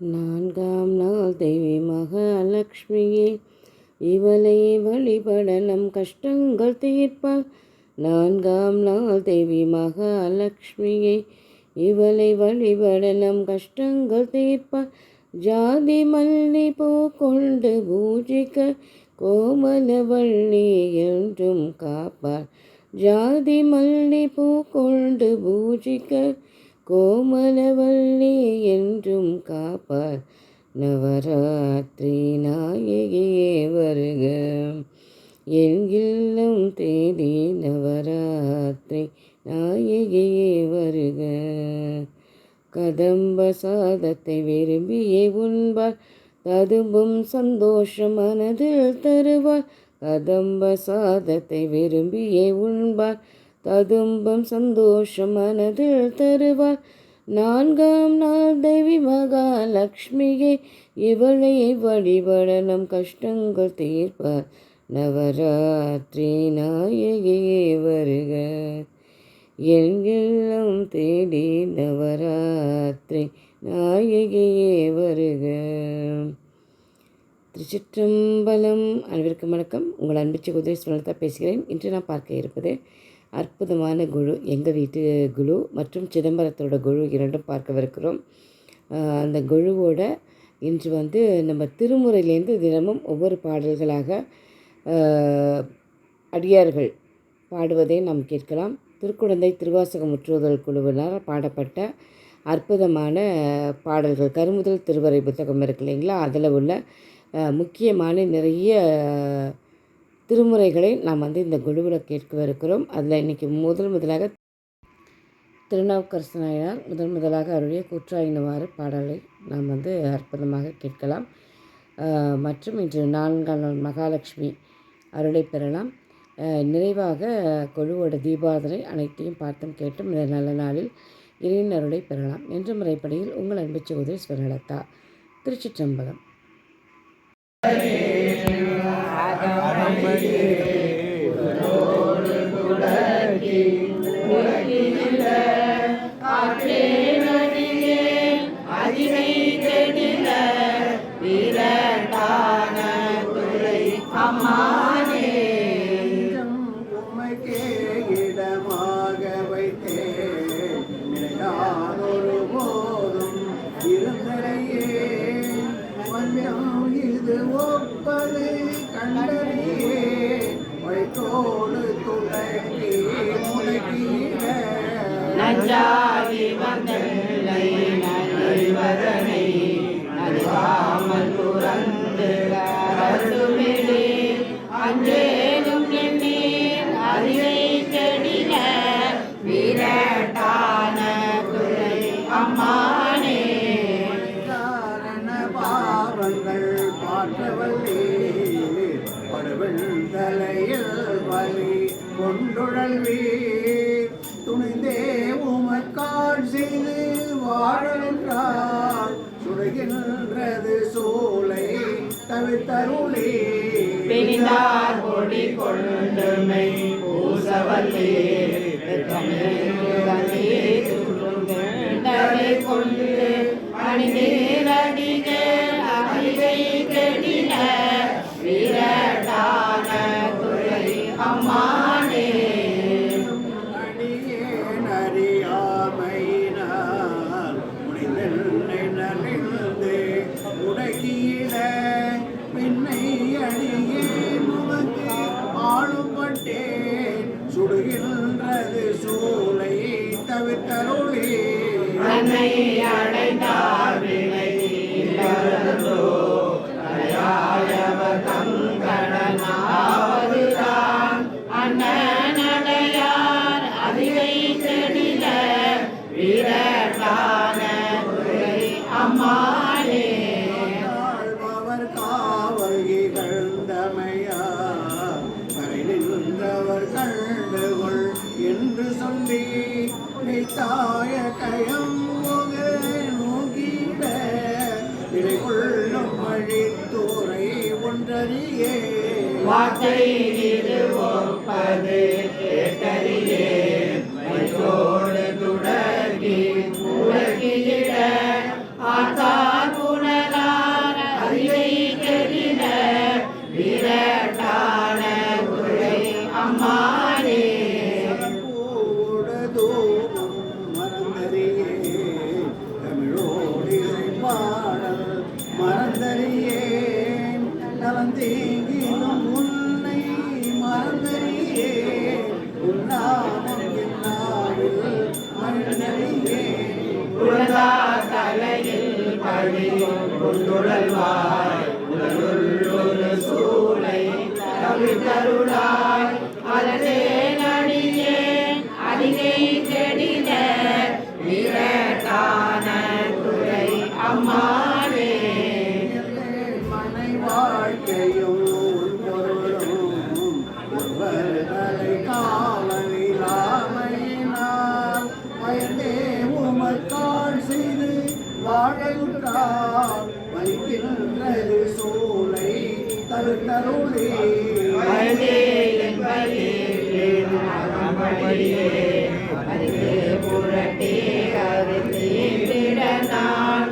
நான்காம் நாள் தேவி மகாலட்சுமியே இவளை வழிபட நம் கஷ்டங்கள் தீர்ப்பாள் நான்காம் நாள் தேவி மகாலட்சுமியே இவளை வழிபட நம் கஷ்டங்கள் தீர்ப்பாள் ஜாதி மல்லி பூ கொண்டு பூஜிக்க கோமலவள்ளி என்றும் காப்பாள் ஜாதி மல்லி பூ கொண்டு பூஜிக்க கோமலவல்லி என்றும் காப்பார் நவராத்திரி நாயகியே வருக எங்கில்லம் தேதி நவராத்திரி நாயகியே வருக. கதம்ப சாதத்தை விரும்பியே உண்பார் ததும்பும் சந்தோஷம் மனதில் தருவார். கதம்ப சாதத்தை விரும்பியே உண்பார் ததும்பம் சந்தோஷம் மனதில் தருவார். நான்காம் நாள் தேவி மகாலட்சுமியை இவளை வழிபட நம் கஷ்டங்கள் தீர்ப்பார். நவராத்திரி நாயகியே வருக. எங்கெல்லாம் தேடி நவராத்திரி நாயகியே வருக. திருச்சிற்றம்பலம். அனைவருக்கும் வணக்கம். உங்கள் அன்பு குதிரை சுனலதா பேசுகிறேன். இன்று நான் பார்க்க இருப்பது அற்புதமான குழு. எங்கள் வீட்டு குழு மற்றும் சிதம்பரத்தோட குழு இரண்டும் பார்க்கவிருக்கிறோம். அந்த குழுவோட இன்று வந்து நம்ம திருமுறையிலேருந்து தினமும் ஒவ்வொரு பாடல்களாக அடியார்கள் பாடுவதை நாம் கேட்கலாம். திருக்குழந்தை திருவாசகம் முற்றுதல் குழுவினால் பாடப்பட்ட அற்புதமான பாடல்கள். கருமுதல் திருவரை புத்தகம் இருக்கு இல்லைங்களா? அதில் உள்ள முக்கியமான நிறைய திருமுறைகளை நாம் வந்து இந்த குழுவில் கேட்கவிருக்கிறோம். அதில் இன்றைக்கி முதல் முதலாக திருநாவுக்கரசு நாயனார் முதல் முதலாக அவருடைய கூற்றாயினவாறு பாடலை நாம் வந்து அற்புதமாக கேட்கலாம். மற்றும் இன்று நான்காம் நாள் மகாலட்சுமி அருளை பெறலாம். நிறைவாக குழுவோட தீபாவளி அனைத்தையும் பார்த்தும் கேட்டும் இந்த நல்ல நாளில் இறையின் அருளை பெறலாம். என்ற முறைப்படியில் உங்கள் அன்பு சகோதரி ஸ்வரலதா திருச்சிற்றம்பலம். அம்மானே Yeah. வாழ்வீர் துணிந்தே உமக்கால் செய்து வாழன்றால் சுடுகின்றது சூளை தவித்தருளி பிணிந்தார் கொடி கொண்டுமை பூசவல்லே. தமிழ் கொண்டு அணிந்தே வாக்கை இது ஒப்பது கேட்டறியே மையோடு துடர்கி உலகியிட ஆத்தா புனலான அறிவை தெரிந்த விரட்டான உரை அம்மானே. மறந்தறியே தமிழோடு கொண்டுழல்வாய் உடலுள் ஒரு சூளை தவிர்த்தருளாய் அலரே தருத்தருளே வயதே என்பதே அகம்படியே அருகே புரட்டே அருகே விட நான்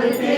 அழுதே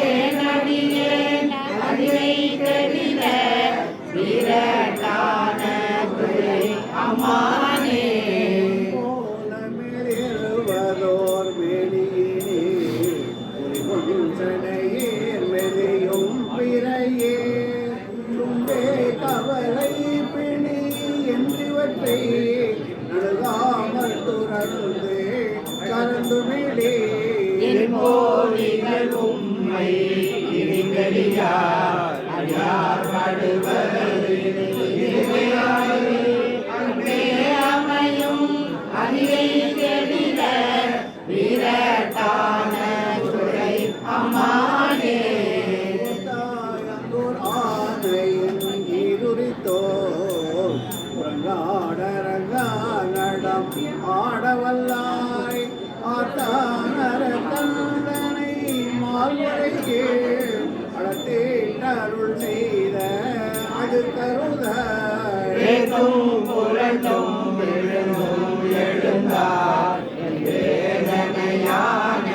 ஆடவல்லாய் ஆட்டானர தந்தனை மால்வரைக்கு அடத்தேட்டருள் செய்த அது கருத புரட்டும் எழுந்தார். வேதனையான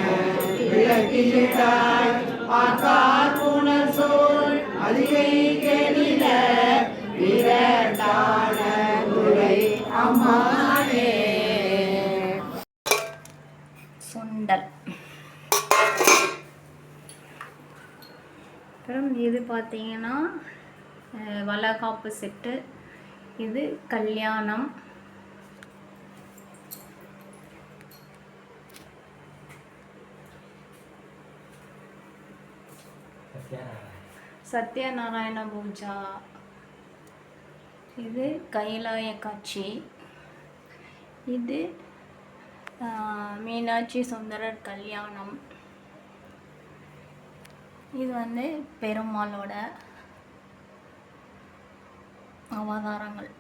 விளக்கிட்டாய் ஆத்தார் புனர் சோல் அதிகை கெடில அப்புறம் இது பார்த்தீங்கன்னா வளகாப்பு செட்டு. இது கல்யாணம். சத்யநாராயண. பூஜா. இது கைலாய காட்சி. இது மீனாட்சி சுந்தரர் கல்யாணம். இது வந்து பெருமாளோட அவதாரங்கள்.